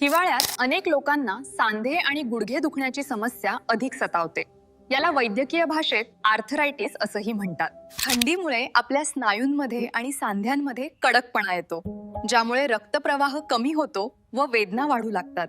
हिवाळ्यात अनेक लोकांना सांधे आणि गुडघे दुखण्याची समस्या अधिक सतावते. याला वैद्यकीय भाषेत आर्थरायटिस असंही म्हणतात. थंडीमुळे आपल्या स्नायूंमध्ये आणि सांध्यांमध्ये कडकपणा येतो ज्यामुळे रक्तप्रवाह कमी होतो व वेदना वाढू लागतात.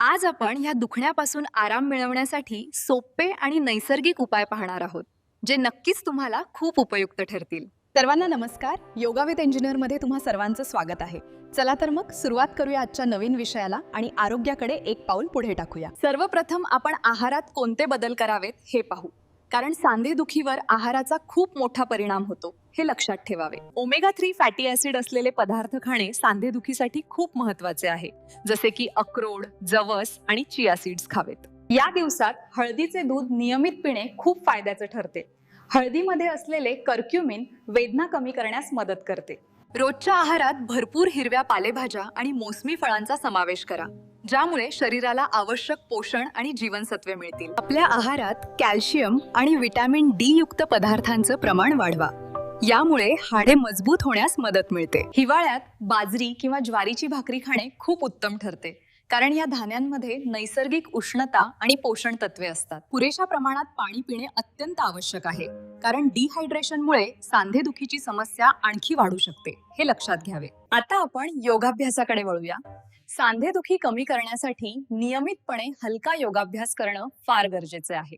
आज आपण ह्या दुखण्यापासून आराम मिळवण्यासाठी सोपे आणि नैसर्गिक उपाय पाहणार आहोत जे नक्कीच तुम्हाला खूप उपयुक्त ठरतील. सर्वांना नमस्कार. योगा इंजिनियरमध्ये तुम्हा सर्वांचं स्वागत आहे. चला तर मग सुरुवात करूया आजच्या नवीन विषयाला आणि आरोग्याकडे एक पाऊल पुढे टाकूया. सर्वप्रथम आपण आहारात कोणते बदल करावेत हे पाहू. कारण सांधेदुखीवर आहाराचा खूप मोठा परिणाम होतो हे लक्षात ठेवावे. ओमेगा थ्री फॅटी ऍसिड असलेले पदार्थ खाणे सांधेदुखीसाठी खूप महत्त्वाचे आहे. जसे की अक्रोड जवस आणि चिया सीड्स खावेत. या दिवसात हळदीचे दूध नियमित पिणे खूप फायद्याचे ठरते. हळदीमध्ये असलेले कर्क्युमिन वेदना कमी करण्यास मदत करते. रोजच्या आहारात भरपूर हिरव्या पालेभाज्या आणि मोसमी फळांचा समावेश करा ज्यामुळे शरीराला आवश्यक पोषण आणि जीवनसत्वे मिळतील. आपल्या आहारात कॅल्शियम आणि विटॅमिन डी युक्त पदार्थांचं प्रमाण वाढवा यामुळे हाडे मजबूत होण्यास मदत मिळते. हिवाळ्यात बाजरी किंवा ज्वारीची भाकरी खाणे खूप उत्तम ठरते. कारण या धान्यांमध्ये नैसर्गिक उष्णता आणि पोषण तत्वे असतात. पुरेशा प्रमाणात पाणी पिणे अत्यंत आवश्यक आहे. कारण डिहायड्रेशनमुळे सांधेदुखीची समस्या आणखी वाढू शकते हे लक्षात घ्यावे. आता आपण योगाभ्यासाकडे वळूया. सांधेदुखी कमी करण्यासाठी नियमितपणे हलका योगाभ्यास करणं फार गरजेचे आहे.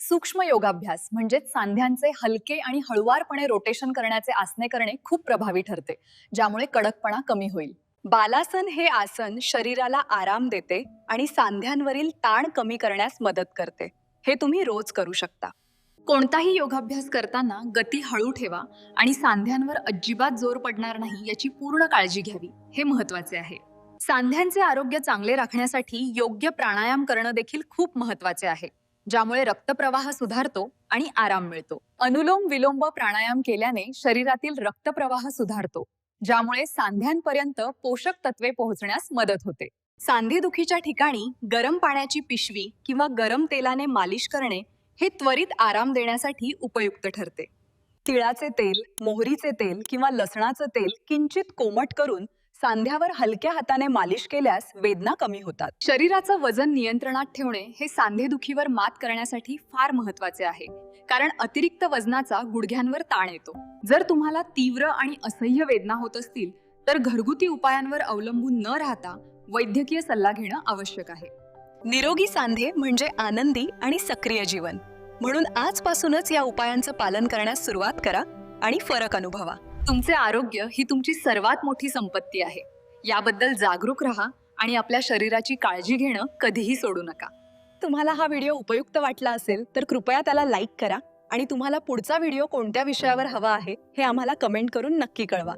सूक्ष्म योगाभ्यास म्हणजेच सांध्यांचे हलके आणि हळुवारपणे रोटेशन करण्याचे आसने करणे खूप प्रभावी ठरते ज्यामुळे कडकपणा कमी होईल. बालासन हे आसन शरीराला आराम देते आणि सांध्यांवरील ताण कमी करण्यास मदत करते. हे तुम्ही रोज करू शकता. कोणताही योगाभ्यास करताना गती हळू ठेवा आणि सांध्यांवर अजिबात जोर पडणार नाही याची पूर्ण काळजी घ्यावी. हे महत्त्वाचे आहे. सांध्यांचे आरोग्य चांगले राखण्यासाठी योग्य प्राणायाम करणं देखील खूप महत्त्वाचे आहे. ज्यामुळे रक्तप्रवाह सुधारतो आणि आराम मिळतो. अनुलोम विलोम प्राणायाम केल्याने शरीरातील रक्तप्रवाह सुधारतो. ज्यामुळे सांध्यांपर्यंत पोषक तत्वे पोहोचण्यास मदत होते. सांधेदुखीच्या ठिकाणी गरम पाण्याची पिशवी किंवा गरम तेलाने मालिश करणे हे त्वरित आराम देण्यासाठी उपयुक्त ठरते. तिळाचे तेल मोहरीचे तेल किंवा लसणाचं तेल किंचित कोमट करून सांध्यावर हलक्या हाताने मालिश केल्यास वेदना कमी होतात. शरीराचं वजन नियंत्रणात ठेवणे हे सांधेदुखीवर मात करण्यासाठी फार महत्त्वाचे आहे. कारण अतिरिक्त वजनाचा गुडघ्यांवर ताण येतो. जर तुम्हाला तीव्र आणि असह्य वेदना होत असतील तर घरगुती उपायांवर अवलंबून न राहता वैद्यकीय सल्ला घेणं आवश्यक आहे. निरोगी सांधे म्हणजे आनंदी आणि सक्रिय जीवन. म्हणून आजपासूनच या उपायांचं पालन करण्यास सुरुवात करा आणि फरक अनुभवा. तुमचे आरोग्य ही तुमची सर्वात मोठी संपत्ती आहे. याबद्दल जागरूक राहा आणि आपल्या शरीराची काळजी घेणं कधीही सोडू नका. तुम्हाला हा व्हिडिओ उपयुक्त वाटला असेल तर कृपया त्याला लाईक करा आणि तुम्हाला पुढचा व्हिडिओ कोणत्या विषयावर हवा आहे हे आम्हाला कमेंट करून नक्की कळवा.